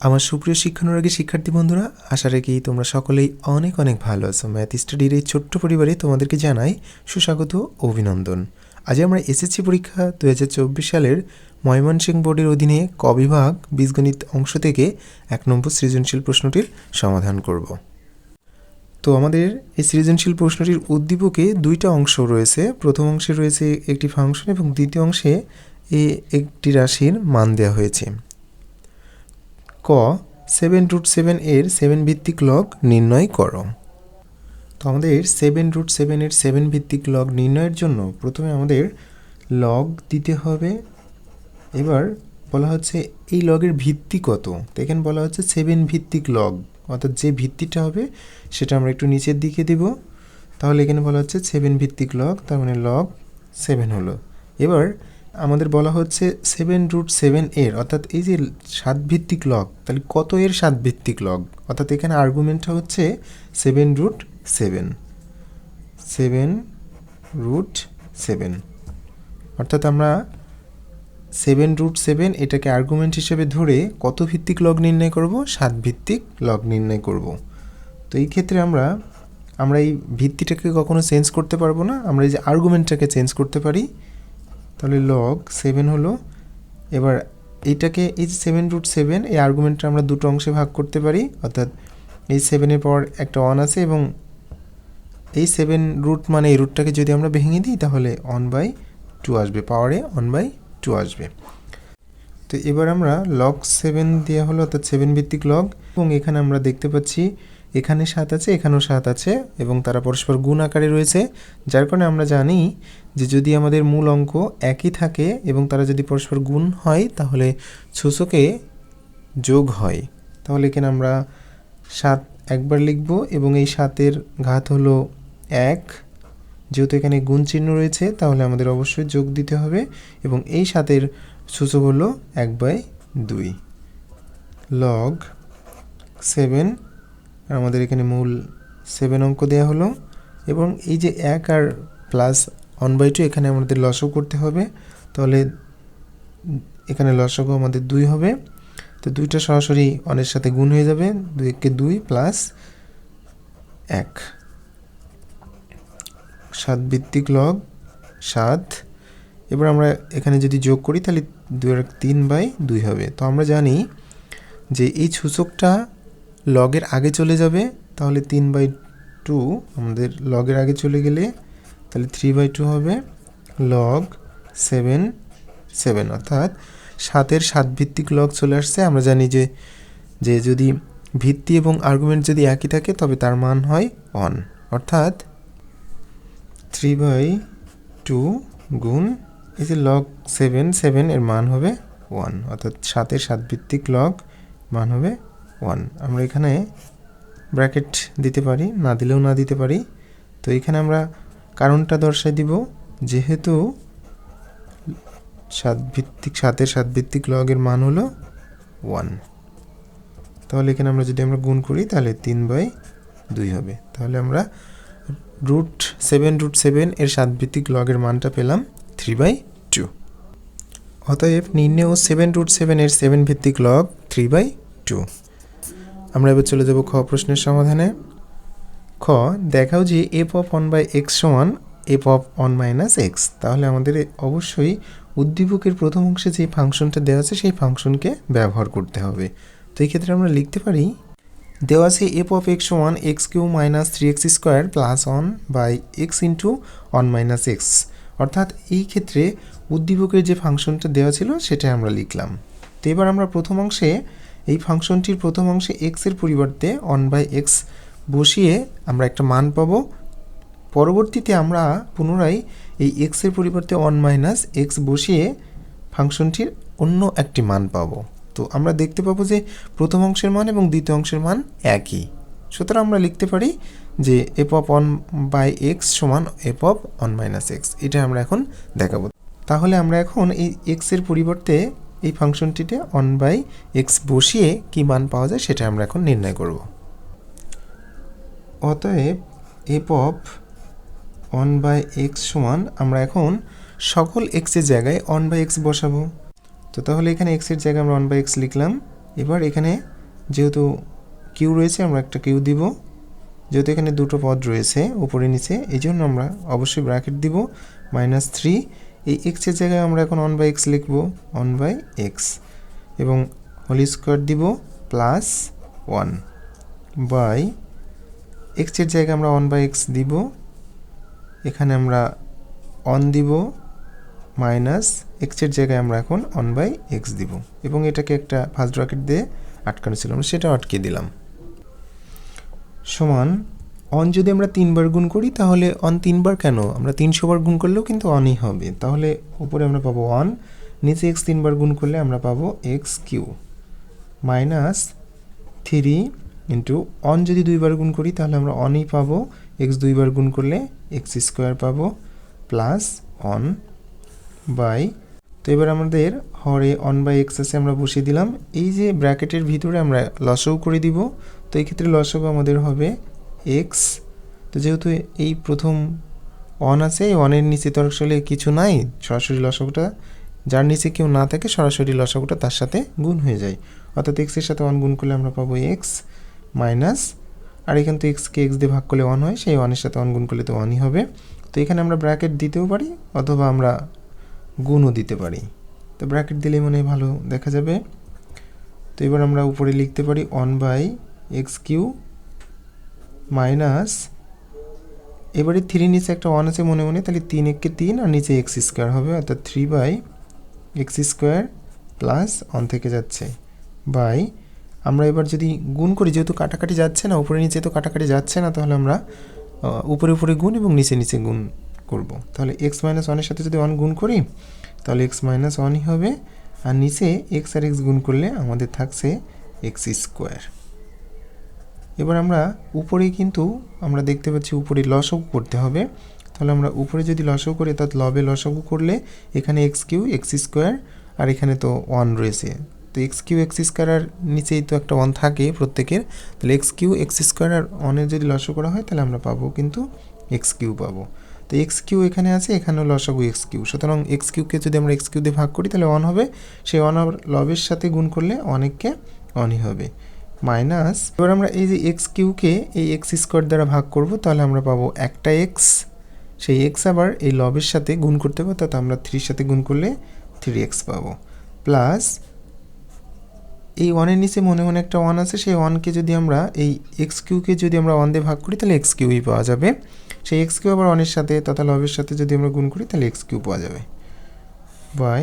আমার সুপ্রিয় শিক্ষানুরাগী শিক্ষার্থী বন্ধুরা, আশা রাখি তোমরা সকলেই অনেক অনেক ভালো আছো। ম্যাথ স্টাডির এই ছোট্ট পরিবারে তোমাদেরকে জানাই সুস্বাগত অভিনন্দন। আজ আমরা এসএসসি পরীক্ষা দু হাজার চব্বিশ সালের ময়মনসিংহ বোর্ডের অধীনে ক বিভাগ বীজগণিত অংশ থেকে এক নম্বর সৃজনশীল প্রশ্নটির সমাধান করব। তো আমাদের এই সৃজনশীল প্রশ্নটির উদ্দীপকে দুইটা অংশ রয়েছে। প্রথম অংশে রয়েছে একটি ফাংশন এবং দ্বিতীয় অংশে এ একটি রাশির মান দেওয়া হয়েছে। ক সেভেন রুট সেভেন এর সেভেন ভিত্তিক লগ নির্ণয় করো। তো আমাদের সেভেন রুট সেভেনের সেভেন ভিত্তিক লগ নির্ণয়ের জন্য প্রথমে আমাদের লগ দিতে হবে। এবার বলা হচ্ছে এই লগের ভিত্তি কত? তো এখানে বলা হচ্ছে সেভেন ভিত্তিক লগ। অর্থাৎ যে ভিত্তিটা হবে, সেটা আমরা একটু নিচের দিকে দিব। তাহলে এখানে বলা হচ্ছে সেভেন ভিত্তিক লগ, তার মানে লগ সেভেন হলো। এবার আমাদের বলা হচ্ছে সেভেন রুট সেভেন এর, অর্থাৎ এই যে সাত ভিত্তিক লগ তাহলে কত এর সাত ভিত্তিক লগ অর্থাৎ এখানে আর্গুমেন্টটা হচ্ছে seven root seven seven root seven অর্থাৎ আমরা সেভেন রুট সেভেন এটাকে আর্গুমেন্ট হিসেবে ধরে কত ভিত্তিক লগ নির্ণয় করব? সাত ভিত্তিক লগ নির্ণয় করব। তো এই ক্ষেত্রে আমরা আমরা এই ভিত্তিটাকে কখনো চেঞ্জ করতে পারব না, আমরা এই যে আর্গুমেন্টটাকে চেঞ্জ করতে পারি তাহলে লগ সেভেন হলো, এবার এইটাকে এই যে সেভেন রুট সেভেন এই আর্গুমেন্টটা আমরা দুটো অংশে ভাগ করতে পারি, অর্থাৎ এই সেভেনের পর একটা অন আছে এবং এই সেভেন রুট মানে এই রুটটাকে যদি আমরা ভেঙে দিই, তাহলে অন বাই টু আসবে পাওয়ারে অন বাই টু আসবে। তো এবার আমরা লগ সেভেন দেওয়া হলো, অর্থাৎ সেভেন ভিত্তিক লগ এবং এখানে আমরা দেখতে পাচ্ছি এখানে সাত আছে, এখানেও সাত আছে, এবং তারা পরস্পর গুণ আকারে রয়েছে, যার কারণে আমরা জানি যে যদি আমাদের মূল অঙ্ক একই থাকে এবং তারা যদি পরস্পর গুণ হয়, তাহলে সূচকে যোগ হয়। তাহলে এখানে আমরা সাত একবার লিখব এবং এই সাতের ঘাত হলো এক। যেহেতু এখানে গুণ চিহ্ন রয়েছে, তাহলে আমাদের অবশ্যই যোগ দিতে হবে এবং এই সাতের সূচক হলো এক বাই দুই। লগ সেভেন, আমাদের এখানে মূল সেভেন অঙ্ক দেওয়া হলো এবং এই যে এক আর প্লাস ওয়ান বাই টু এখানে আমাদের লসও করতে হবে। তাহলে এখানে লসগও আমাদের দুই হবে। তো দুইটা সরাসরি অনের সাথে গুণ হয়ে যাবে। দুইকে দুই প্লাস এক। সাত ভিত্তিক লগ সাত। এবার আমরা এখানে যদি যোগ করি, তাহলে দুই আর তিন বাই দুই হবে। তো আমরা জানি যে এই সূচকটা লগের আগে চলে যাবে। তাহলে তিন বাই টু আমাদের লগের আগে চলে গেলে তাহলে থ্রি বাই টু হবে লগ সেভেন সেভেন অর্থাৎ সাতের সাত ভিত্তিক লগ চলে আসছে। আমরা জানি যে যে যদি ভিত্তি এবং আর্গুমেন্ট যদি একই থাকে, তবে তার মান হয় অন অর্থাৎ থ্রি বাই টু গুণ এই যে লগ সেভেন সেভেন এর মান হবে ওয়ান অর্থাৎ সাতের সাত ভিত্তিক লগ মান হবে ওয়ান আমরা এখানে ব্র্যাকেট দিতে পারি, না দিলেও না দিতে পারি। তো এখানে আমরা কারণটা দর্শাই দিব, যেহেতু সাত ভিত্তিক, সাতের সাত ভিত্তিক লগের মান হলো ওয়ান তাহলে এখানে আমরা যদি আমরা গুণ করি, তাহলে তিন বাই দুই হবে। তাহলে আমরা রুট সেভেন রুট সেভেন এর সাত ভিত্তিক লগের মানটা পেলাম থ্রি বাই টু অতএব নির্ণেয় সেভেন রুট সেভেন এর সেভেন ভিত্তিক লগ থ্রি বাই টু আমরা এবার চলে যাব খ প্রশ্নের সমাধানে। খ, দেখাও যে F of one by X সমান F of one minus X তাহলে আমাদের অবশ্যই উদ্দীপকের প্রথম অংশে যে ফাংশনটা দেওয়া আছে, সেই ফাংশনকে ব্যবহার করতে হবে। তো এই ক্ষেত্রে আমরা লিখতে পারি, দেওয়া আছে F of X one X Q minus three X square plus one by X into one minus X অর্থাৎ এই ক্ষেত্রে উদ্দীপকের যে ফাংশনটা দেওয়া ছিল সেটা আমরা লিখলাম। তো এবার আমরা প্রথম অংশে, এই ফাংশনটির প্রথম অংশে এক্সের পরিবর্তে ওয়ান বাই এক্স বসিয়ে আমরা একটা মান পাবো। পরবর্তীতে আমরা পুনরায় এই এক্সের পরিবর্তে ওয়ান মাইনাস এক্স বসিয়ে ফাংশনটির অন্য একটি মান পাবো। তো আমরা দেখতে পাবো যে প্রথম অংশের মান এবং দ্বিতীয় অংশের মান একই। সুতরাং আমরা লিখতে পারি যে F of one by X সমান F of one minus X এটা আমরা এখন দেখাবো। তাহলে আমরা এখন এই এক্সের পরিবর্তে এই ফাংশনটিতে ওয়ান বাই এক্স বসিয়ে কী মান পাওয়া যায় সেটা আমরা এখন নির্ণয় করব। অতএব F of one by X সমান আমরা এখন সকল এক্সের জায়গায় ওয়ান বাই এক্স বসাবো। তো তাহলে এখানে এক্সের জায়গায় আমরা ওয়ান বাই এক্স লিখলাম। এবার এখানে যেহেতু কিউ রয়েছে, আমরা একটা কিউ দিব। যেহেতু এখানে দুটো পদ রয়েছে উপরে নিচে, এই জন্য আমরা অবশ্যই ব্র্যাকেট দিব মাইনাস থ্রি এই এক্সের জায়গায় আমরা এখন ওয়ান বাই এক্স লিখব ওয়ান বাই এক্স এবং হোলি স্কোয়ার দিব প্লাস ওয়ান বাই এক্সের জায়গায় আমরা ওয়ান বাই এক্স দিব। এখানে আমরা অন দিব মাইনাস এক্সের জায়গায় আমরা এখন ওয়ান বাই এক্স দিব। এবং এটাকে একটা ফার্স্ট ব্র্যাকেট দিয়ে আটকানো ছিল। আমরা সেটাও আটকে দিলাম। সমান অন যদি আমরা তিনবার গুণ করি, তাহলে অন তিনবার কেন? আমরা তিনশো বার গুণ করলেও কিন্তু অনই হবে। তাহলে উপরে আমরা পাবো অন নিচে এক্স তিনবার গুণ করলে আমরা পাবো x cube. Minus three into one যদি দুইবার গুণ করি, তাহলে আমরা অনই পাবো। এক্স দুইবার গুণ করলে এক্স স্কোয়ার পাবো প্লাস অন বাই তো এবার আমাদের হরে অন বাই এক্স আছে, আমরা বসিয়ে দিলাম। এই যে ব্র্যাকেটের ভিতরে আমরা লসও করে দিব, তো এই ক্ষেত্রে লসও আমাদের হবে এক্স তো যেহেতু এই প্রথম অন আছে, এই অনের নিচে তো আসলে কিছু নাই, সরাসরি লসকটা যার নিচে কেউ না থাকে, সরাসরি লসকটা তার সাথে গুণ হয়ে যায়। অর্থাৎ এক্সের সাথে অন গুণ করলে আমরা পাবো এক্স মাইনাস, আর এখান তো এক্সকে এক্স দিয়ে ভাগ করলে ওয়ান হয়, সেই ওয়ানের সাথে অন গুণ করলে তো ওয়ানই হবে। তো এখানে আমরা ব্র্যাকেট দিতেও পারি, অথবা আমরা গুণও দিতে পারি। তো ব্র্যাকেট দিলেই মনে হয় ভালো দেখা যাবে। তো এবার আমরা উপরে লিখতে পারি one by x cube minus, এবারে থ্রি নিচে একটা ওয়ান আছে মনে মনে, তাহলে তিন একে তিন আর নিচে এক্স স্কোয়ার হবে, অর্থাৎ three by x square plus one থেকে যাচ্ছে বাই আমরা এবার যদি গুণ করি, যেহেতু কাটাকাটি যাচ্ছে না, উপরে নিচে তো কাটাকাটি যাচ্ছে না, তাহলে আমরা উপরে উপরে গুণ এবং নিচে নিচে গুণ করব। তাহলে এক্স মাইনাস ওয়ানের সাথে যদি ওয়ান গুণ করি, তাহলে এক্স মাইনাস ওয়ানই হবে, আর নিচে এক্স আর এক্স গুণ করলে আমাদের থাকছে এক্স স্কোয়ার এবার আমরা উপরে কিন্তু, আমরা দেখতে পাচ্ছি উপরে লসগু করতে হবে। তাহলে আমরা উপরে যদি লসগু করি, অর্থাৎ লবে লসগু করলে এখানে এক্স কিউ এক্স স্কোয়ার আর এখানে তো ওয়ান রয়েছে। তো এক্স কিউ এক্স স্কোয়ার নিচেই তো একটা ওয়ান থাকে প্রত্যেকের, তাহলে এক্স কিউ এক্স স্কোয়ার আর ওয়ানের যদি লসগু করা হয়, তাহলে আমরা পাবো কিন্তু এক্স কিউ পাবো। তো এক্স কিউ এখানে আছে, এখানেও লসাগু এক্স কিউ। সুতরাং এক্স কিউকে যদি আমরা এক্স কিউ দিয়ে ভাগ করি, তাহলে ওয়ান হবে। সেই ওয়ান লবের সাথে গুণ করলে অনেককে অনই হবে। মাইনাস, এবার আমরা এই যে এক্স কিউকে এই এক্স স্কোয়ার দ্বারা ভাগ করব, তাহলে আমরা পাবো একটা এক্স সেই এক্স আবার এই লবের সাথে গুণ করতে হবে, অর্থাৎ আমরা থ্রির সাথে গুণ করলে থ্রি এক্স পাবো। প্লাস এই ওয়ানের নিচে মনে মনে একটা ওয়ান আছে, সেই ওয়ানকে যদি আমরা এই এক্স কিউকে যদি আমরা ওয়ান দিয়ে ভাগ করি, তাহলে এক্স কিউই পাওয়া যাবে। সেই এক্স কিউ আবার ওয়ানের সাথে তথা লবের সাথে যদি আমরা গুণ করি, তাহলে এক্স কিউ পাওয়া যাবে। বাই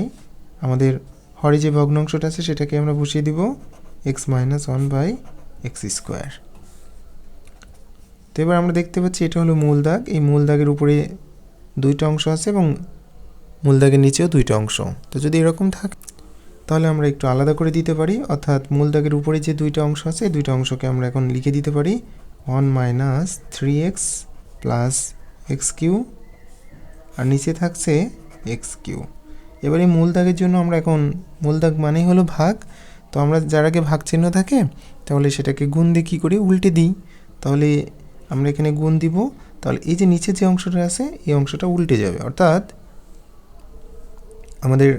আমাদের হরে যে ভগ্নাংশটা আছে, সেটাকে আমরা বসিয়ে দিব x minus one by x square তো এবার আমরা দেখতে পাচ্ছি, এটা হলো মূল দাগ। এই মূল দাগের উপরে দুইটা অংশ আছে এবং মূল দাগের নিচেও দুইটা অংশ। তো যদি এরকম থাকে তাহলে আমরা একটু আলাদা করে দিতে পারি, অর্থাৎ মূল দাগের উপরে যে দুইটা অংশ আছে দুইটা অংশকে আমরা এখন লিখে দিতে পারি। One minus three x plus x cube আর নিচে থাকছে এক্স কিউ এবার মূল দাগের জন্য আমরা এখন, মূল দাগ মানেই হলো ভাগ। তো আমরা যার আগে ভাগ চিহ্ন থাকে, তাহলে সেটাকে গুণ দিয়ে কী করি? উল্টে দিই। তাহলে আমরা এখানে গুণ দিব। তাহলে এই যে নিচে যে অংশটা আছে, এই অংশটা উল্টে যাবে। অর্থাৎ আমাদের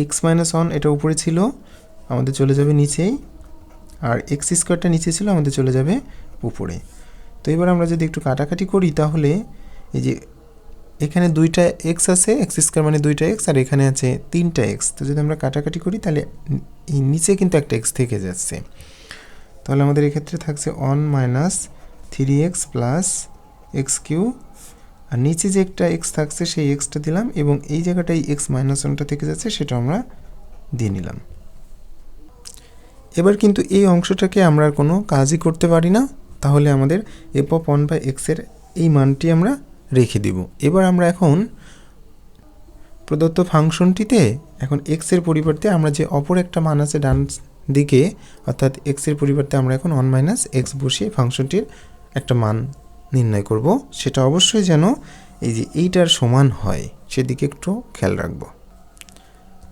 এক্স মাইনাস ওয়ান এটা উপরে ছিল, আমাদের চলে যাবে নিচেই, আর এক্স স্কোয়ারটা নিচে ছিল, আমাদের চলে যাবে উপরে। তো এবার আমরা যদি একটু কাটাকাটি করি, তাহলে এই যে এখানে দুইটা এক্স আছে এক্স স্কোয়ার মানে দুইটা এক্স আর এখানে আছে তিনটা এক্স তো যদি আমরা কাটাকাটি করি, তাহলে এই নিচে কিন্তু একটা এক্স থেকে যাচ্ছে। তাহলে আমাদের এক্ষেত্রে থাকছে one minus three x plus x cube আর নিচে যে একটা এক্স থাকছে, সেই এক্সটা দিলাম এবং এই জায়গাটাই এক্স মাইনাস ওয়ানটা থেকে যাচ্ছে, সেটা আমরা দিয়ে নিলাম। এবার কিন্তু এই অংশটাকে আমরা কোনো কাজই করতে পারি না। তাহলে আমাদের এফ অফ ওয়ান বাই এক্সের এই মানটি আমরা রেখে দিব। এবার আমরা এখন প্রদত্ত ফাংশনটিতে এখন এক্সের পরিবর্তে আমরা যে অপর একটা মান আছে ডান দিকে, অর্থাৎ এক্সের পরিবর্তে আমরা এখন ওয়ান মাইনাস এক্স বসিয়ে ফাংশনটির একটা মান নির্ণয় করব, সেটা অবশ্যই যেন এই যে এইটার সমান হয়, সেদিকে একটু খেয়াল রাখব।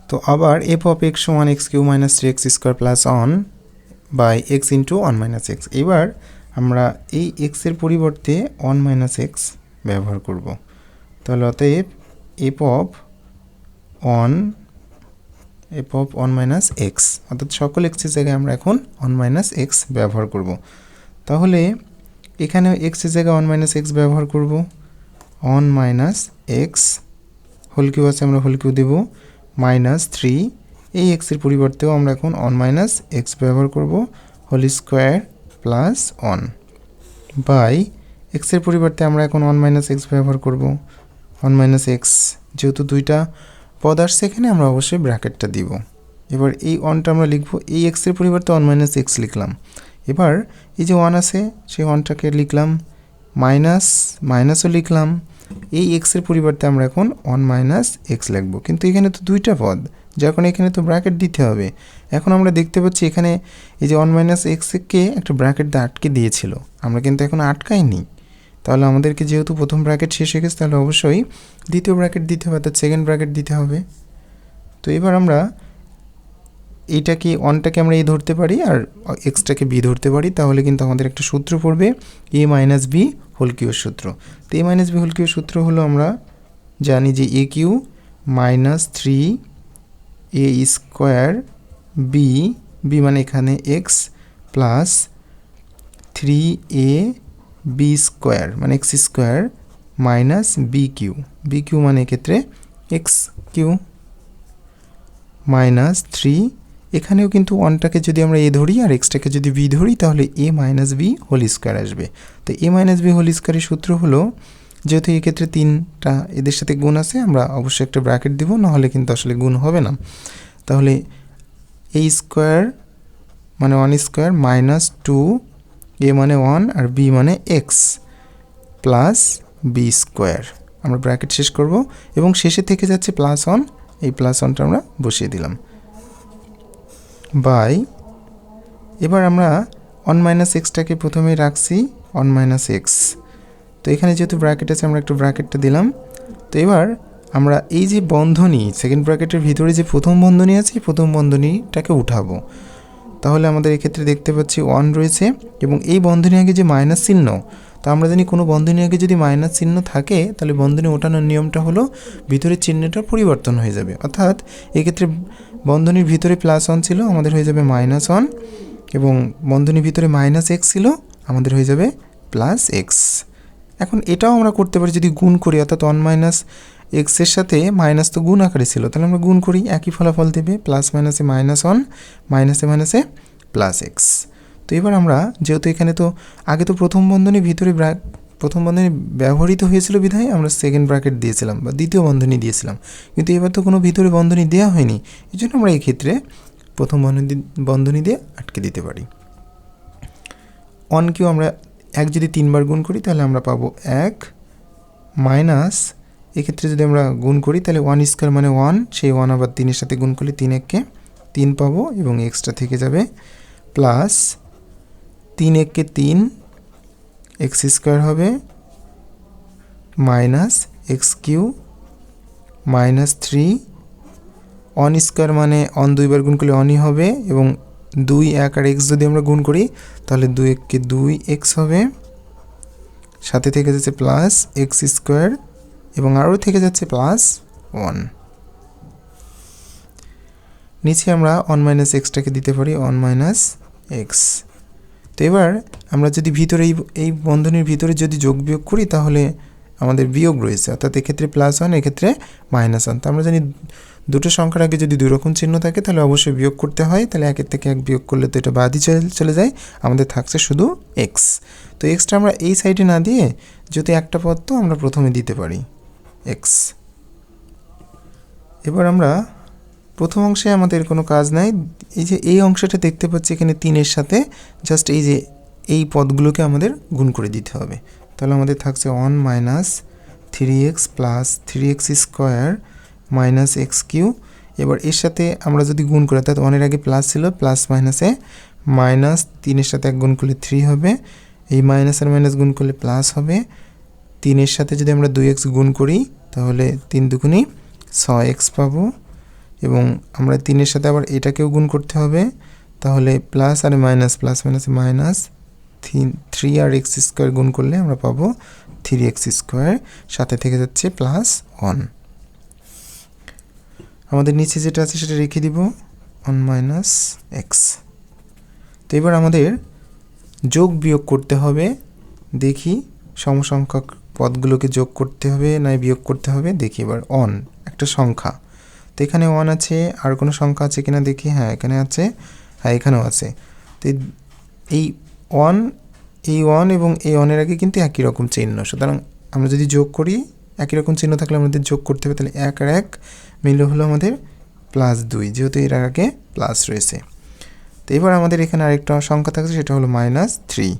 তো আবার এফ অফ এক্স সমান x cube minus three x square plus one by x into one minus x এবার আমরা এই এক্সের পরিবর্তে ওয়ান মাইনাস এক্স ব্যবহার করব। তাহলে অতএব f of one f of one minus x অর্থাৎ সকল এক্সের জায়গায় আমরা এখন ওয়ান মাইনাস এক্স ব্যবহার করব। তাহলে এখানে এক্সের জায়গায় ওয়ান মাইনাস এক্স ব্যবহার করব। One minus x whole cube আছে, আমরা হোল কিউ দেবো। মাইনাস থ্রি এই এক্সের পরিবর্তেও আমরা এখন ওয়ান মাইনাস এক্স ব্যবহার করব। Whole square plus one by এক্সের পরিবর্তে আমরা এখন ওয়ান মাইনাস এক্স ব্যবহার করব। ওয়ান মাইনাস এক্স যেহেতু দুইটা পদ আসছে, এখানে আমরা অবশ্যই ব্র্যাকেটটা দিব। এবার এই ওয়ানটা আমরা লিখব। এই এক্সের পরিবর্তে ওয়ান মাইনাস এক্স লিখলাম। এবার এই যে ওয়ান আছে, সেই ওয়ানটাকে লিখলাম মাইনাস মাইনাসও লিখলাম। এই এক্সের পরিবর্তে আমরা এখন ওয়ান মাইনাস এক্স লিখব। কিন্তু এখানে তো দুইটা পদ যখন এখানে তো ব্র্যাকেট দিতে হবে। এখন আমরা দেখতে পাচ্ছি এখানে এই যে ওয়ান মাইনাস এক্সকে একটা ব্র্যাকেট দিয়ে আটকে দিয়েছিল। আমরা কিন্তু এখন আটকাইনি। তাহলে আমাদেরকে যেহেতু প্রথম ব্র্যাকেট শেষ হয়ে গেছে, তাহলে অবশ্যই দ্বিতীয় ব্র্যাকেট দিতে হবে, অর্থাৎ সেকেন্ড ব্র্যাকেট দিতে হবে। তো এবার আমরা এইটাকে অনটাকে আমরা এ ধরতে পারি আর এক্সটাকে বি ধরতে পারি? তাহলে কিন্তু আমাদের একটা সূত্র পড়বে এ মাইনাস বি হোল কিউর সূত্র। তো এ মাইনাস বি হোল কিউর সূত্র হলো আমরা জানি যে a cube minus three a square b b মানে এখানে x plus three a b square মানে x square minus b cube b cube মানে এক্ষেত্রে এক্স কিউ মাইনাস থ্রি এখানেও কিন্তু ওয়ানটাকে যদি আমরা এ ধরি আর এক্সটাকে যদি বি ধরি, তাহলে a minus b whole square আসবে। তো এ মাইনাস বি হোল স্কোয়ারের সূত্র হলো, যেহেতু এক্ষেত্রে তিনটা এদের সাথে গুণ আছে, আমরা অবশ্যই একটা ব্র্যাকেট দেবো, নাহলে কিন্তু আসলে গুণ হবে না। তাহলে এ স্কোয়ার মানে one square minus two a মানে ওয়ান আর বি মানে এক্স প্লাস বি স্কোয়ার আমরা ব্র্যাকেট শেষ করব, এবং শেষে থেকে যাচ্ছে প্লাস ওয়ান এই প্লাস ওয়ানটা আমরা বসিয়ে দিলাম। বাই। এবার আমরা ওয়ান মাইনাস এক্সটাকে প্রথমেই রাখছি ওয়ান মাইনাস এক্স তো এখানে যেহেতু ব্র্যাকেট আছে, আমরা একটু ব্র্যাকেটটা দিলাম। তো এবার আমরা এই যে বন্ধনী সেকেন্ড ব্র্যাকেটের ভিতরে যে প্রথম বন্ধনী আছে প্রথম বন্ধনীটাকে উঠাবো। তাহলে আমাদের এক্ষেত্রে দেখতে পাচ্ছি ওয়ান রয়েছে এবং এই বন্ধনী আগে যে মাইনাস চিহ্ন, তো আমরা জানি কোনো বন্ধনী আগে যদি মাইনাস চিহ্ন থাকে, তাহলে বন্ধনী ওঠানোর নিয়মটা হলো ভিতরের চিহ্নটা পরিবর্তন হয়ে যাবে। অর্থাৎ এক্ষেত্রে বন্ধনীর ভিতরে প্লাস ওয়ান ছিল, আমাদের হয়ে যাবে মাইনাস ওয়ান এবং বন্ধনীর ভিতরে মাইনাস এক্স ছিল, আমাদের হয়ে যাবে প্লাস এক্স এখন এটাও আমরা করতে পারি যদি গুণ করি, অর্থাৎ ওয়ান মাইনাস এক্সের সাথে মাইনাস তো গুণ আকারে ছিল, তাহলে আমরা গুণ করি, একই ফলাফল দেবে প্লাস মাইনাসে মাইনাস ওয়ান মাইনাসে মাইনাসে প্লাস এক্স তো এবার আমরা, যেহেতু এখানে তো, আগে তো প্রথম বন্ধনীর ভিতরে প্রথম বন্ধনী ব্যবহৃত হয়েছিল বিধায় আমরা সেকেন্ড ব্র্যাকেট দিয়েছিলাম বা দ্বিতীয় বন্ধনী দিয়েছিলাম। কিন্তু এবার তো কোনো ভিতরে বন্ধনী দেওয়া হয়নি। এই জন্য আমরা এই ক্ষেত্রে প্রথম বন্ধনী বন্ধনী দিয়ে আটকে দিতে পারি। অনকেও আমরা এক যদি তিনবার গুণ করি, তাহলে আমরা পাবো এক মাইনাস এক্ষেত্রে যদি আমরা গুণ করি, তাহলে ওয়ান স্কোয়ার মানে ওয়ান সেই ওয়ান আবার তিনের সাথে গুণ করলে তিন এককে তিন পাবো এবং এক্সট্রা থেকে যাবে প্লাস তিন এককে তিন এক্স স্কোয়ার হবে minus x cube minus three. One square মানে অন দুইবার গুণ করলে অনই হবে এবং দুই এক আর এক্স যদি আমরা গুণ করি, তাহলে দুই এককে দুই এক্স হবে। সাথে থেকে যাচ্ছে প্লাস এক্স স্কোয়ার এবং আরও থেকে যাচ্ছে প্লাস ওয়ান। নিচে আমরা ওয়ান মাইনাস এক্সটাকে দিতে পারি ওয়ান মাইনাস এক্স। তো এবার আমরা যদি ভিতরে এই এই বন্ধনীর ভিতরে যদি যোগ বিয়োগ করি, তাহলে আমাদের বিয়োগ রয়েছে। অর্থাৎ এক্ষেত্রে প্লাস ওয়ান এক্ষেত্রে মাইনাস ওয়ান তো আমরা জানি দুটো সংখ্যার আগে যদি দুই রকম চিহ্ন থাকে, তাহলে অবশ্যই বিয়োগ করতে হয়। তাহলে একের থেকে এক বিয়োগ করলে তো এটা বাদই চলে চলে যায়। আমাদের থাকছে শুধু এক্স তো এক্সটা আমরা এই সাইডে না দিয়ে যদি একটা পদ তো আমরা প্রথমে দিতে পারি এক্স এবার আমরা প্রথম অংশে আমাদের কোনো কাজ নাই। এই যে এই অংশটা দেখতে পাচ্ছি এখানে তিনের সাথে। জাস্ট এই যে এই পদগুলোকে আমাদের গুণ করে দিতে হবে। তাহলে আমাদের থাকছে one minus three x plus three x square minus x cube. এবার এর সাথে আমরা যদি গুণ করি, অর্থাৎ ওয়ানের আগে প্লাস ছিল, প্লাস মাইনাসে মাইনাস তিনের সাথে এক গুণ করলে থ্রি হবে। এই মাইনাস আর মাইনাস গুণ করলে প্লাস হবে। তিনের সাথে যদি আমরা দুই এক্স গুণ করি, তাহলে তিন দুগুণই ছয় এক্স পাবো। এবং আমরা তিনের সাথে আবার এটাকেও গুণ করতে হবে। তাহলে প্লাস আর minus plus minus minus three আর এক্স স্কোয়ার গুণ করলে আমরা পাবো থ্রি এক্স স্কোয়ার সাথে থেকে যাচ্ছে প্লাস ওয়ান আমাদের নিচে যেটা আছে সেটা রেখে দিব ওয়ান মাইনাস এক্স তো এবার আমাদের যোগ বিয়োগ করতে হবে। দেখি সমসংখ্যক পদগুলোকে যোগ করতে হবে না বিয়োগ করতে হবে। দেখি এবার অন একটা সংখ্যা। তো এখানে ওয়ান আছে, আর কোনো সংখ্যা আছে কিনা দেখি হ্যাঁ এখানে আছে হ্যাঁ এখানেও আছে। তো এই- ওয়ান এই ওয়ান এবং এই ওয়ানের আগে কিন্তু একই রকম চিহ্ন। সুতরাং আমরা যদি যোগ করি, একই রকম চিহ্ন থাকলে আমাদের যোগ করতে হবে, তাহলে এক আর এক মিলে হলো আমাদের প্লাস দুই, যেহেতু এর আগে প্লাস রয়েছে। তো এবার আমাদের এখানে আরেকটা সংখ্যা থাকছে, সেটা হলো মাইনাস থ্রি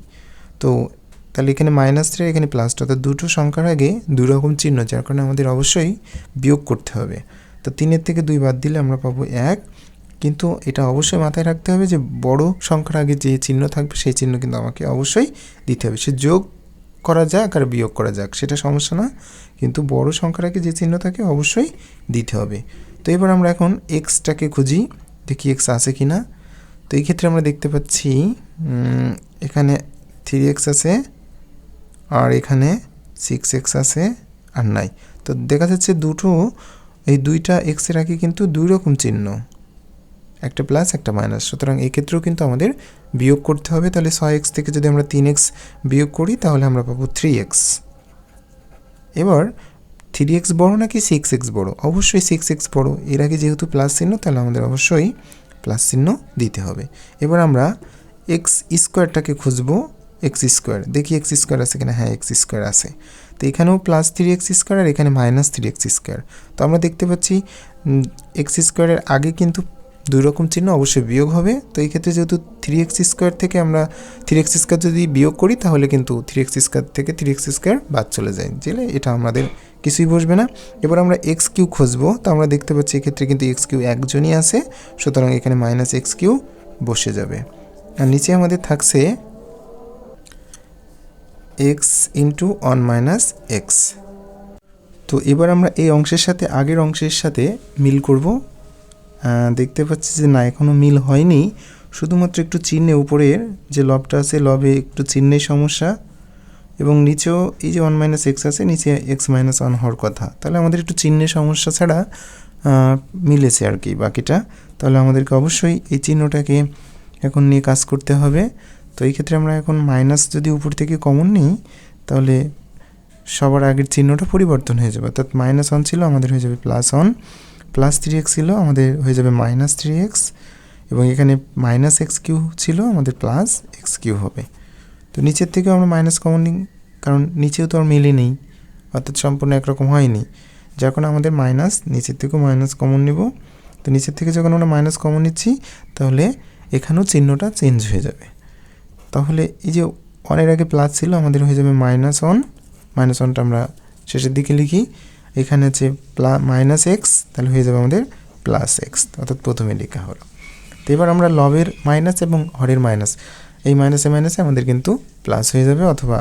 তো তাহলে এখানে মাইনাস থ্রি এখানে প্লাসটা অর্থাৎ দুটো সংখ্যার আগে দুই রকম চিহ্ন, যার কারণে আমাদের অবশ্যই বিয়োগ করতে হবে। তো তিনের থেকে দুই বাদ দিলে আমরা পাবো এক। কিন্তু এটা অবশ্যই মাথায় রাখতে হবে যে বড় সংখ্যার আগে যে চিহ্ন থাকবে সেই চিহ্ন কিন্তু আমাকে অবশ্যই দিতে হবে। সে যোগ করা যাক আর বিয়োগ করা যাক, সেটা সমস্যা না। কিন্তু বড় সংখ্যার আগে যে চিহ্ন থাকে অবশ্যই দিতে হবে। তো এবার আমরা এখন এক্সটাকে খুঁজি, দেখি এক্স আছে কি না তো এই ক্ষেত্রে আমরা দেখতে পাচ্ছি এখানে থ্রি এক্স আছে আর এখানে সিক্স এক্স আছে আর নাই। তো দেখা যাচ্ছে দুটো এই দুইটা এক্সের আগে কিন্তু দুই রকম চিহ্ন। একটা প্লাস একটা মাইনাস সুতরাং এই ক্ষেত্রেও কিন্তু আমাদের বিয়োগ করতে হবে। তাহলে ছয় এক্স থেকে যদি আমরা তিন এক্স বিয়োগ করি, তাহলে আমরা পাবো থ্রি এক্স এবার থ্রি এক্স বড়ো নাকি সিক্স এক্স বড়ো? অবশ্যই সিক্স এক্স বড়ো। এর আগে যেহেতু প্লাস চিহ্ন, তাহলে আমাদের অবশ্যই প্লাস চিহ্ন দিতে হবে। এবার আমরা এক্স স্কোয়ারটাকে খুঁজবো। এক্স স্কোয়ার দেখি এক্স স্কোয়ার আছে কিনা? হ্যাঁ এক্স স্কোয়ার আছে। তো এখানেও প্লাস থ্রি এক্স স্কোয়ার আর এখানে মাইনাস থ্রি এক্স স্কোয়ার তো আমরা দেখতে পাচ্ছি এক্স স্কোয়ারের আগে কিন্তু দুই রকম চিহ্ন অবশ্যই বিয়োগ হবে। তো এই ক্ষেত্রে যেহেতু থ্রি এক্স স্কোয়ার থেকে আমরা থ্রি এক্স স্কোয়ার যদি বিয়োগ করি, তাহলে কিন্তু থ্রি এক্স স্কোয়ার থেকে থ্রি এক্স স্কোয়ার বাদ চলে যায়। জেলে এটা আমাদের কিছুই বসবে না। এবার আমরা এক্স কিউ খুঁজবো। তো আমরা দেখতে পাচ্ছি এক্ষেত্রে কিন্তু এক্স কিউ একজনই আছে। সুতরাং এখানে মাইনাস এক্স কিউ বসে যাবে। আর নিচে আমাদের থাকছে x into one minus x তো এবার আমরা এই অংশের সাথে আগের অংশের সাথে মিল করব। দেখতে পাচ্ছি যে না এখনও মিল হয়নি। শুধুমাত্র একটু চিহ্নে উপরের যে লবটা আছে, লবে একটু চিহ্নের সমস্যা। এবং নিচেও এই যে ওয়ান মাইনাস এক্স আছে, নিচে এক্স মাইনাস ওয়ান হওয়ার কথা। তাহলে আমাদের একটু চিহ্নের সমস্যা ছাড়া মিলেছে আর কি বাকিটা। তাহলে আমাদেরকে অবশ্যই এই চিহ্নটাকে এখন নিয়ে কাজ করতে হবে। তো এই ক্ষেত্রে আমরা এখন মাইনাস যদি উপর থেকে কমন নিই, তাহলে সবার আগের চিহ্নটা পরিবর্তন হয়ে যাবে। অর্থাৎ মাইনাস ওয়ান ছিল, আমাদের হয়ে যাবে plus one plus three x ছিল, আমাদের হয়ে যাবে মাইনাস থ্রি এক্স এবং এখানে মাইনাস এক্স কিউ ছিল, আমাদের প্লাস এক্স কিউ হবে। তো নিচের থেকেও আমরা মাইনাস কমন নিই, কারণ নিচেও তো আর মিলে নেই। অর্থাৎ সম্পূর্ণ একরকম হয়নি। যখন আমাদের মাইনাস নিচের থেকেও মাইনাস কমন নিব। তো নিচের থেকে যখন আমরা মাইনাস কমন নিচ্ছি, তাহলে এখানেও চিহ্নটা চেঞ্জ হয়ে যাবে। তাহলে এই যে ওয়ানের আগে প্লাস ছিল, আমাদের হয়ে যাবে মাইনাস ওয়ান মাইনাস ওয়ানটা আমরা শেষের দিকে লিখি। এখানে আছে প্লা মাইনাস এক্স তাহলে হয়ে যাবে আমাদের প্লাস এক্স অর্থাৎ প্রথমে লেখা হলো। তো এবার আমরা লবের মাইনাস এবং হরের মাইনাস এই মাইনাসে মাইনাসে আমাদের কিন্তু প্লাস হয়ে যাবে, অথবা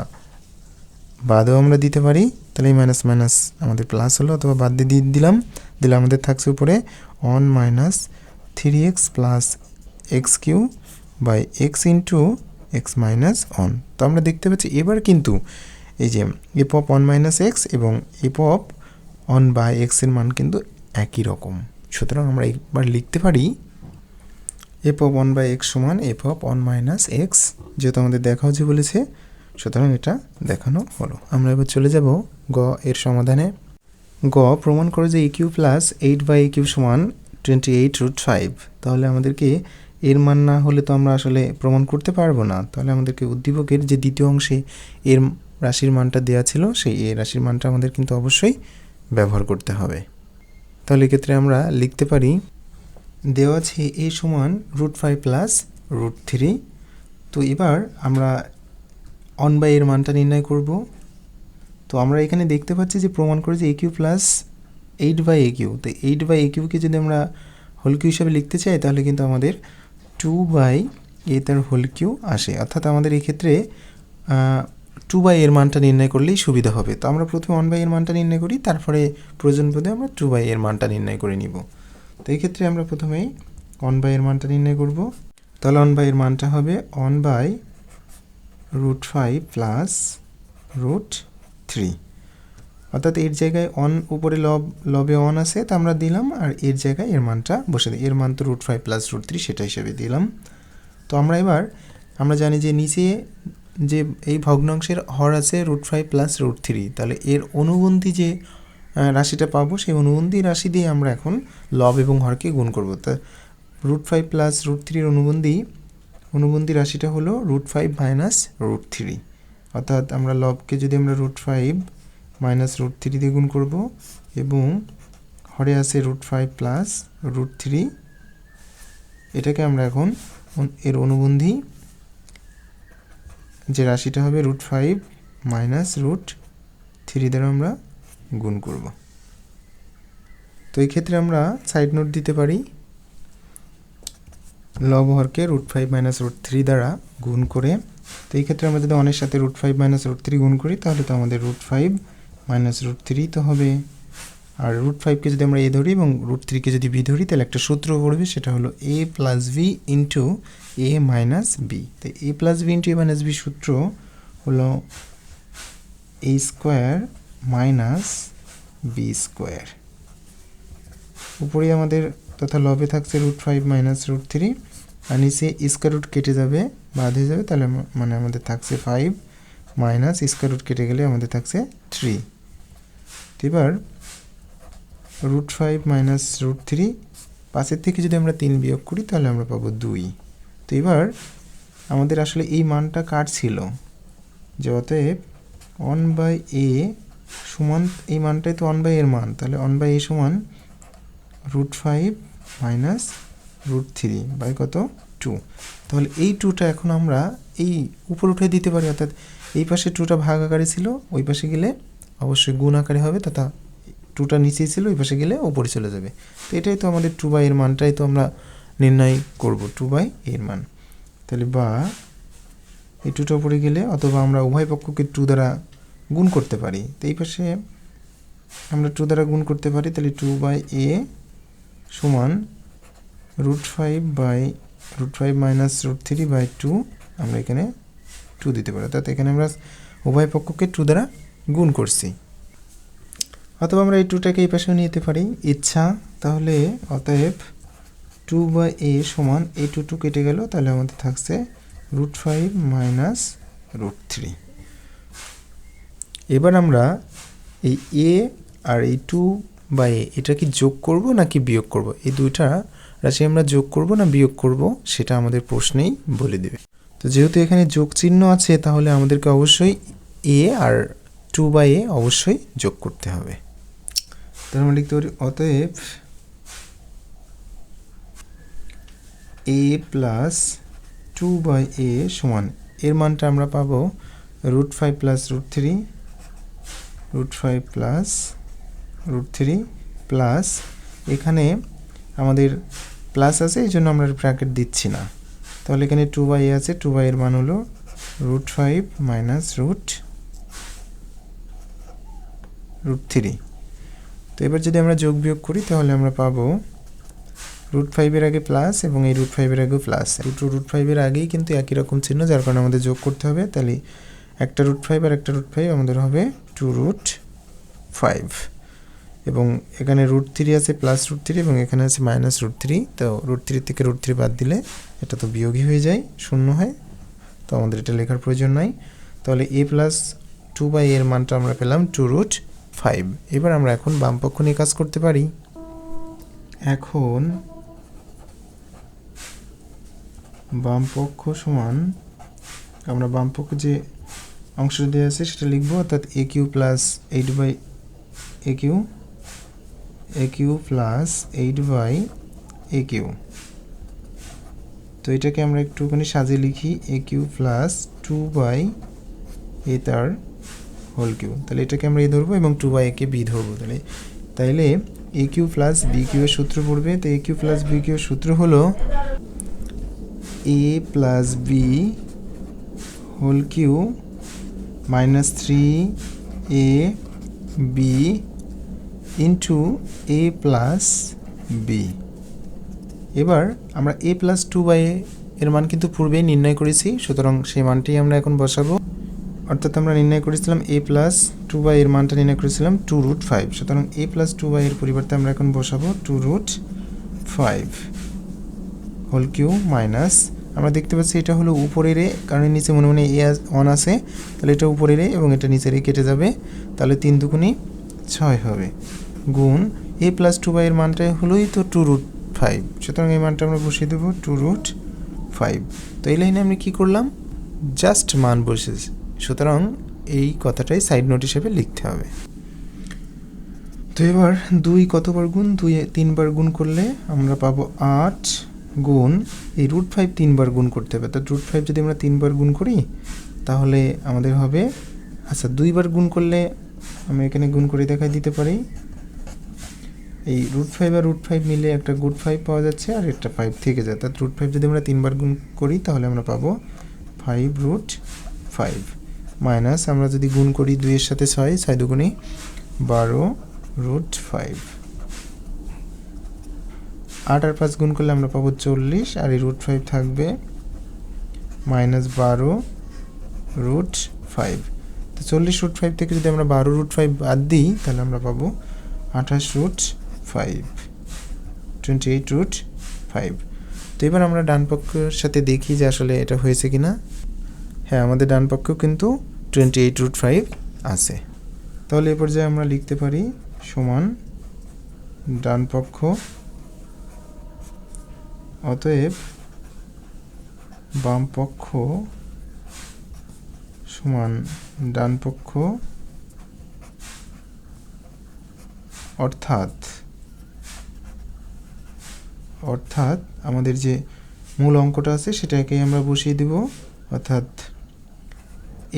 বাদও আমরা দিতে পারি। তাহলে এই মাইনাস মাইনাস আমাদের প্লাস হলো, অথবা বাদ দিয়ে দিয়ে দিলাম। দিলে আমাদের থাকছে উপরে one minus three X plus X cube by X into X minus one তো আমরা দেখতে পাচ্ছি এবার কিন্তু এই যে F of one minus X এবং এপ অফ ওয়ান বাই এক্সের মান কিন্তু একই রকম। সুতরাং আমরা একবার লিখতে পারি f of one by x সমান f of one minus x যেহেতু আমাদের দেখা হচ্ছে বলেছে, সুতরাং এটা দেখানো হলো। আমরা এবার চলে যাব গ এর সমাধানে। গ প্রমাণ করে যে EQ plus eight by EQ সমান টোয়েন্টি এইট রুট ফাইভ তাহলে আমাদেরকে এর মান না হলে তো আমরা আসলে প্রমাণ করতে পারব না। তাহলে আমাদেরকে উদ্দীপকের যে দ্বিতীয় অংশে এর রাশির মানটা দেওয়া ছিল, সেই এ রাশির মানটা আমাদের কিন্তু অবশ্যই ব্যবহার করতে হবে। তাহলে এক্ষেত্রে আমরা লিখতে পারি, দেওয়া আছে এ সমান root five plus root three. তো এবার আমরা অন বাই এর মানটা নির্ণয় করব। তো আমরা এখানে দেখতে পাচ্ছি যে প্রমাণ করে যে a cube plus eight by a cube তো এইট বাই এ কিউকে যদি আমরা হোল কিউ হিসাবে লিখতে চাই, তাহলে কিন্তু আমাদের টু বাই এ তার হোল কিউ আসে। অর্থাৎ আমাদের এই ক্ষেত্রে টু বাই এর মানটা নির্ণয় করলেই সুবিধা হবে। তো আমরা প্রথমে ওয়ান বাই এর মানটা নির্ণয় করি, তারপরে প্রয়োজন বোধে আমরা টু বাই এর মানটা নির্ণয় করে নিব। তো এই ক্ষেত্রে আমরা প্রথমেই ওয়ান বাই এর মানটা নির্ণয় করব। তাহলে ওয়ান বাই এর মানটা হবে one by root five plus root three অর্থাৎ এর জায়গায় অন উপরে লব লবে অন আছে, তা আমরা দিলাম, আর এর জায়গায় এর মানটা বসে দিই। এর মান তো root five plus root three সেটা হিসেবে দিলাম। তো আমরা এবার, আমরা জানি যে নিচে যে এই ভগ্নাংশের হর আছে root five plus root three তাহলে এর অনুবন্ধী যে রাশিটা পাবো, সেই অনুবন্ধী রাশি দিয়ে আমরা এখন লব এবং হরকে গুণ করব। তা রুট ফাইভ প্লাস রুট থ্রির অনুবন্ধী অনুবন্ধী রাশিটা হলো root five minus root three অর্থাৎ আমরা লবকে যদি আমরা root five minus root three দিয়ে গুণ করব এবং হরে আছে root five plus root three এটাকে আমরা এখন এর অনুবন্ধী যে রাশিটা হবে root five minus root three দ্বারা আমরা গুণ করব। তো এই ক্ষেত্রে আমরা সাইড নোট দিতে পারি লব হরকে root five minus root three দ্বারা গুণ করে। তো এই ক্ষেত্রে আমরা যদি অনের সাথে root five minus root three গুণ করি, তাহলে তো আমাদের root five minus root three তো হবে। আর রুট ফাইভকে যদি আমরা এ ধরি এবং রুট থ্রিকে যদি বি ধরি, তাহলে একটা সূত্র পড়বে, সেটা হলো a plus b into a minus b তো a plus b into a minus b সূত্র হলো a square minus b square উপরে আমাদের তথা লবে থাকছে root five minus root three আর নিচে স্কোয়ার রুট কেটে যাবে, বাদ হয়ে যাবে, তাহলে মানে আমাদের থাকছে ফাইভ মাইনাস স্কোয়ার রুট কেটে গেলে আমাদের থাকছে থ্রি এবার root five minus root three পাশের থেকে যদি আমরা তিন বিয়োগ করি, তাহলে আমরা পাবো দুই। তো এবার আমাদের আসলে এই মানটা কার ছিল? যে অতএব ওয়ান বাই এ সমান, এই মানটাই তো ওয়ান বাই এর মান, তাহলে ওয়ান বাই এ সমান root five minus root three by কত? টু তাহলে এই টুটা এখন আমরা এই উপর উঠে দিতে পারি, অর্থাৎ এই পাশে টুটা ভাগ আকারে ছিল, ওই পাশে গেলে অবশ্যই গুণ আকারে হবে, তথা টুটা নিচেই ছিল, ওই পাশে গেলে ওপরে চলে যাবে। তো এটাই তো আমাদের টু বাই এর মানটাই তো আমরা নির্ণয় করব টু বাই এর মান। তাহলে বা, এই টুটা উপরে গেলে অথবা আমরা উভয় পক্ষকে টু দ্বারা গুণ করতে পারি। তো এই পাশে আমরা টু দ্বারা গুণ করতে পারি, তাহলে টু বাই এ সমান root five by root five minus root three by two আমরা এখানে টু দিতে পারি। অর্থাৎ এখানে আমরা উভয় পক্ষকে টু দ্বারা গুণ করছি। অথবা আমরা এই টুটাকে এই পাশেও নিয়ে যেতে পারি। ইচ্ছা, তাহলে অতএব টু বাই এ সমান এই টু টু কেটে গেল, তাহলে আমাদের থাকছে root five minus root three এবার আমরা এই এ আর এই টু বা এ এটা কি যোগ করব নাকি বিয়োগ করব? এই দুইটা রাশি আমরা যোগ করব না বিয়োগ করব, সেটা আমাদের প্রশ্নেই বলে দেবে। তো যেহেতু এখানে যোগ চিহ্ন আছে, তাহলে আমাদেরকে অবশ্যই এ আর টু বাই এ অবশ্যই যোগ করতে হবে। তাহলে আমরা লিখতে পারি, অতএব a plus two by a সমান, এর মানটা আমরা পাবো root five plus root three root five plus root three plus এখানে আমাদের প্লাস আছে, এই জন্য আমরা ব্র্যাকেট দিচ্ছি না। তাহলে এখানে টু বাই এ আছে টু বাই এর মান হলো root five minus root root three তো এবার যদি আমরা যোগ বিয়োগ করি, তাহলে আমরা পাবো রুট ফাইভের আগে প্লাস এবং এই রুট ফাইভের আগেও প্লাস দুটো রুট ফাইভের আগেই কিন্তু একই রকম চিহ্ন, যার কারণে আমাদের যোগ করতে হবে। তাহলে একটা রুট ফাইভ আর একটা রুট ফাইভ আমাদের হবে টু রুট ফাইভ এবং এখানে রুট থ্রি আছে প্লাস রুট থ্রি এবং এখানে আছে মাইনাস রুট থ্রি তো রুট থ্রি থেকে রুট থ্রি বাদ দিলে এটা তো বিয়োগই হয়ে যায়, শূন্য হয়। তো আমাদের এটা লেখার প্রয়োজন নাই। তাহলে এ প্লাস টু বাই এর মানটা আমরা পেলাম টু রুট ফাইভ এবার আমরা এখন বাম পক্ষ নিয়ে কাজ করতে পারি। এখন বাম পক্ষ সমান, আমরা বাম পক্ষ যে অংশটা দেওয়া আছে সেটা লিখব, অর্থাৎ a cube plus eight by a cube a cube plus eight by a cube তো এটাকে আমরা একটুখানি সাজিয়ে লিখি a cube plus two by a তার হোল কিউ তাহলে এটাকে আমরা এ ধরবো এবং টু বাই একে বি ধরবো। তাহলে, তাইলে a cube plus b cube এর সূত্র পড়বে। তো a cube plus b cube এর সূত্র হলো a plus b whole cube minus three a b into a plus b এবার আমরা এ প্লাস টু বাই এর মান কিন্তু পূর্বেই নির্ণয় করেছি, সুতরাং সেই মানটি আমরা এখন বসাবো। অর্থাৎ আমরা নির্ণয় করেছিলাম এ প্লাস টু বাই এর মানটা নির্ণয় করেছিলাম টু রুট ফাইভ সুতরাং এ প্লাস টু বাই এর পরিবর্তে আমরা এখন বসাবো two root five whole cube minus আমরা দেখতে পাচ্ছি এটা হলো উপরের এ, কারণ নিচে মনে মনে এ ওয়ান আছে। তাহলে এটা উপরের এ এবং এটা নিচের এ কেটে যাবে। তাহলে তিন দুগুণি ছয় হবে। গুণ এ প্লাস টু বাই এর মানটা হলোই তো টু রুট ফাইভ সুতরাং এই মানটা আমরা বসিয়ে দেবো টু রুট ফাইভ তো এই লাইনে আমি কী করলাম? জাস্ট মান বসেছি সুতরাং এই কথাটাই সাইড নোট হিসেবে লিখতে হবে। তো এবার দুই কতবার গুণ? দুই তিনবার গুণ করলে আমরা পাবো আট গুণ। এই রুট ফাইভ তিনবার গুণ করতে হবে। তো রুট ফাইভ যদি আমরা তিনবার গুণ করি, তাহলে আমাদের হবে আচ্ছা দুইবার গুণ করলে আমি এখানে গুণ করে দেখাই দিতে পারি। এই রুট ফাইভ আর রুট ফাইভ মিলে একটা গুড ফাইভ পাওয়া যাচ্ছে আর একটা ফাইভ থেকে যায়। অর্থাৎ রুট ফাইভ যদি আমরা তিনবার গুণ করি, তাহলে আমরা পাবো ফাইভ রুট ফাইভ মাইনাস আমরা যদি গুণ করি দুইয়ের সাথে ছয় ছয় দুগুণে বারো, রুট ফাইভ আট আর পাঁচ গুণ করলে আমরা পাবো চল্লিশ, আর এই রুট ফাইভ থাকবে মাইনাস বারো, রুট ফাইভ তো চল্লিশ রুট ফাইভ থেকে যদি আমরা বারো রুট ফাইভ বাদ দিই, তাহলে আমরা পাবো আঠাশ root five twenty eight root five তো এবার আমরা ডান পক্ষের সাথে দেখি যে আসলে এটা হয়েছে কি না হ্যাঁ আমাদের ডান পক্ষেও কিন্তু টোয়েন্টি এইট রুট ফাইভ আছে। তাহলে এ পর্যায়ে আমরা লিখতে পারি সমান ডান পক্ষ, অতএব বাম পক্ষ সমান ডান পক্ষ, অর্থাৎ অর্থাৎ আমাদের যে মূল অঙ্কটা আছে সেটাকে আমরা বসিয়ে দেব। অর্থাৎ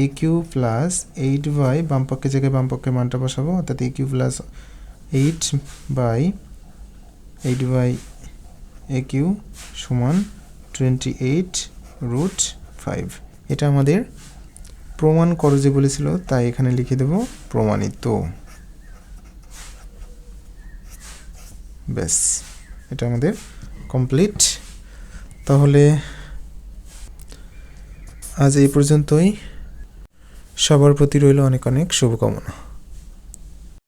a cube plus eight by বাম পক্ষের জায়গায় বাম পক্ষের মানটা বসাবো, অর্থাৎ a cube plus eight by eight by a cube সমান টোয়েন্টি এইট রুট ফাইভ এটা আমাদের প্রমাণ করো যে বলেছিল, তাই এখানে লিখে দেব প্রমাণিত। ব্যাস, এটা আমাদের কমপ্লিট তাহলে আজ এই পর্যন্তই। সবার প্রতি রইল অনেক অনেক শুভকামনা।